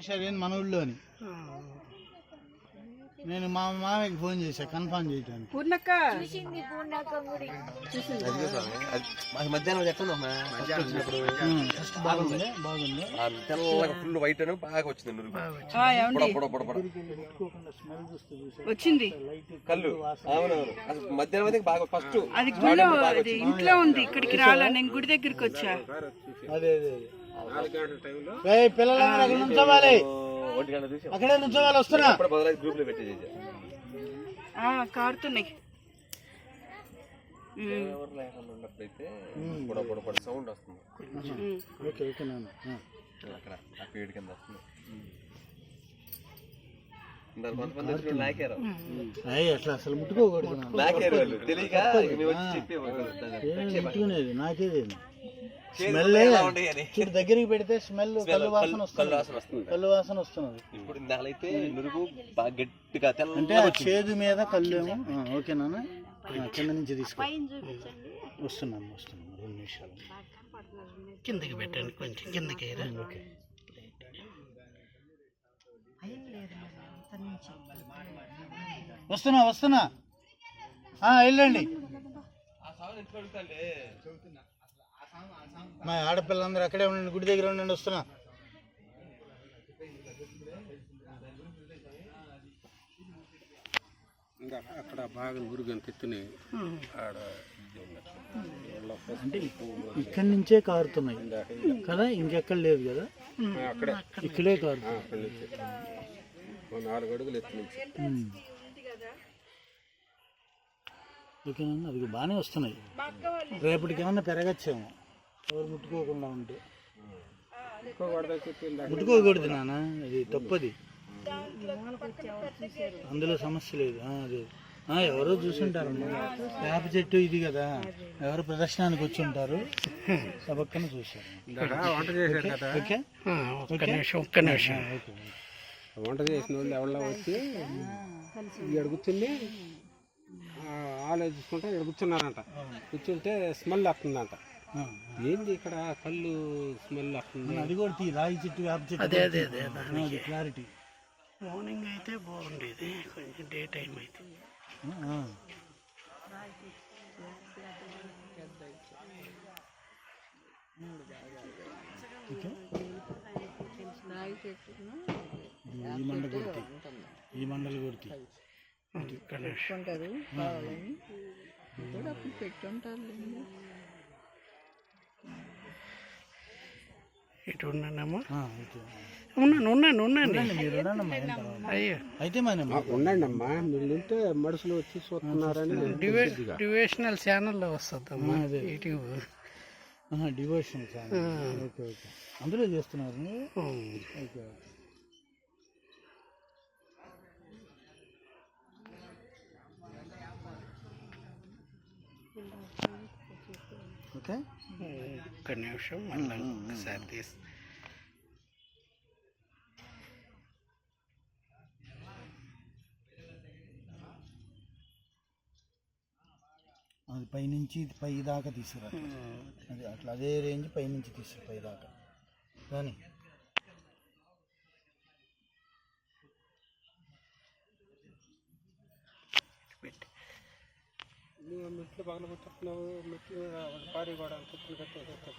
ఆషాఢ్యం మన ఊళ్ళోని. నేను మా మామయ్యకి ఫోన్ చేశా కన్ఫర్మ్ చేయటానికి. పూర్ణక్క. మధ్యాహ్నం ఫస్ట్ బాగుంది బాగుంది. ఆ తెల్లగా ఫుల్ వైట్ అని బాగా వచ్చింది నురుగు. ఆ, ఏమండి? పొడ పొడ పొడ పొడ. స్మెల్ చూస్తే చూసా వచ్చింది. కళ్ళు. అవునవును. అసలు మధ్యాహ్నం అయితే బాగా ఫస్ట్ అది ఇంట్లో ఉంది ఇక్కడికి రాలా నేను గుడి దగ్గరికి వచ్చా. అదే అదే. పిల్లలందరూ అక్కడ నుంచోవాలి. అక్కడే నుంచోవాలి వస్తున్నా. కారుతున్నాయి. సౌండ్ వస్తుంది. ఉమ్. ఓకే ఓకే నాన్న. ఆ. అక్కడ ఆ పేడు కింద వస్తుంది. అట్లా అసలు ముట్టుకోకూడదు నాకేది చేదు స్మెల్. చూడు దగ్గరికి పెడితే స్మెల్ కళ్ళు వాసన కళ్ళు వస్తుంది. వాసన వస్తుంది. కళ్ళు వాసన వస్తున్నది ఇప్పుడు ఇందాకలైతే నురుగు బాగా గట్టిగా అంటే చేదు మీద కళ్ళు ఏమో ఓకే నాన్న. కింద నుంచి తీసుకో. వస్తున్నాను వస్తున్నాను రెండు నిమిషాలు. కిందకి పెట్టండి కొంచెం కిందకి. ఓకే. వస్తున్నా వస్తున్నా. ఆ, వెళ్ళండి. మా ఆడపిల్లలందరూ అక్కడే ఉండండి గుడి దగ్గర ఉండండి వస్తున్నా. ఇంకా అక్కడ బాగా ఆడ అంటే ఇక్కడి నుంచే కారుతున్నాయి. కదా ఇంకెక్కడ లేదు కదా? అక్కడే. ఇక్కడే నాలుగు అడుగులు ఎత్తు నుంచి. ఉమ్. ఓకేనండి అది బాగానే వస్తున్నాయి. రేపటికి ఏమన్నా పెరగచ్చేమో. ఎవరు ముట్టుకోకుండా ఉంటే. ముట్టుకోకూడదు నాన్న అది తప్పది. అందులో సమస్య లేదు. అదే. ఎవరో చూసుంటారమ్మా వేప చెట్టు ఇది కదా. ఎవరు ప్రదర్శనానికి వచ్చి ఉంటారు సబక్కన చూశారు. ఇందాక వంట చేశారు కదా. ఓకే? ఒక్క నిమిషం ఒక్క నిమిషం. ఓకే వంట చేసిన వాళ్ళు ఎవరో వచ్చి ఇక్కడ కూర్చుని ఆ, ఆలోచించుకుంటే ఇక్కడ కూర్చున్నారంట కూర్చుంటే స్మెల్ వస్తుందంట. ఏంది ఇక్కడ కళ్ళు స్మెల్ వస్తుంది? అది కూడా తీ రాగి చెట్టు వేప చెట్టు. అదే అదే అదే క్లారిటీ మార్నింగ్ అయితే బాగుండేది కొంచెం డే టైం అయితే. ఈ మండ కొడుతి ఈ మండలు నిమిషం. ఇటు ఉన్నానమ్మా. ఉన్నాను. ఉన్నాను ఉన్నాను. అయ్యో అయితే ఉండండి అమ్మా మీరు ఉంటే మనుషులు వచ్చి చూస్తున్నారని డివేషనల్ ఛానల్లో వస్తుందమ్మా. YouTube. Devotion channel. Okay okay. అందులో చేస్తున్నారు ఓకే. ఓకే? ఒక్క నిమిషం మళ్ళీ ఒకసారి తీసి అది పైనుంచి పై దాకా తీసుకురా అది అట్లా అదే రేంజ్ పైనుంచి తీసుకురా పై దాకా. కానీ ನೀವು ಮೆಟ್ಲು ಬಾಗಿಲು ಬಿಟ್ಟು ನಾವು ಬಾರಿ ಪಾರಿಗೋಡ ಅಂತ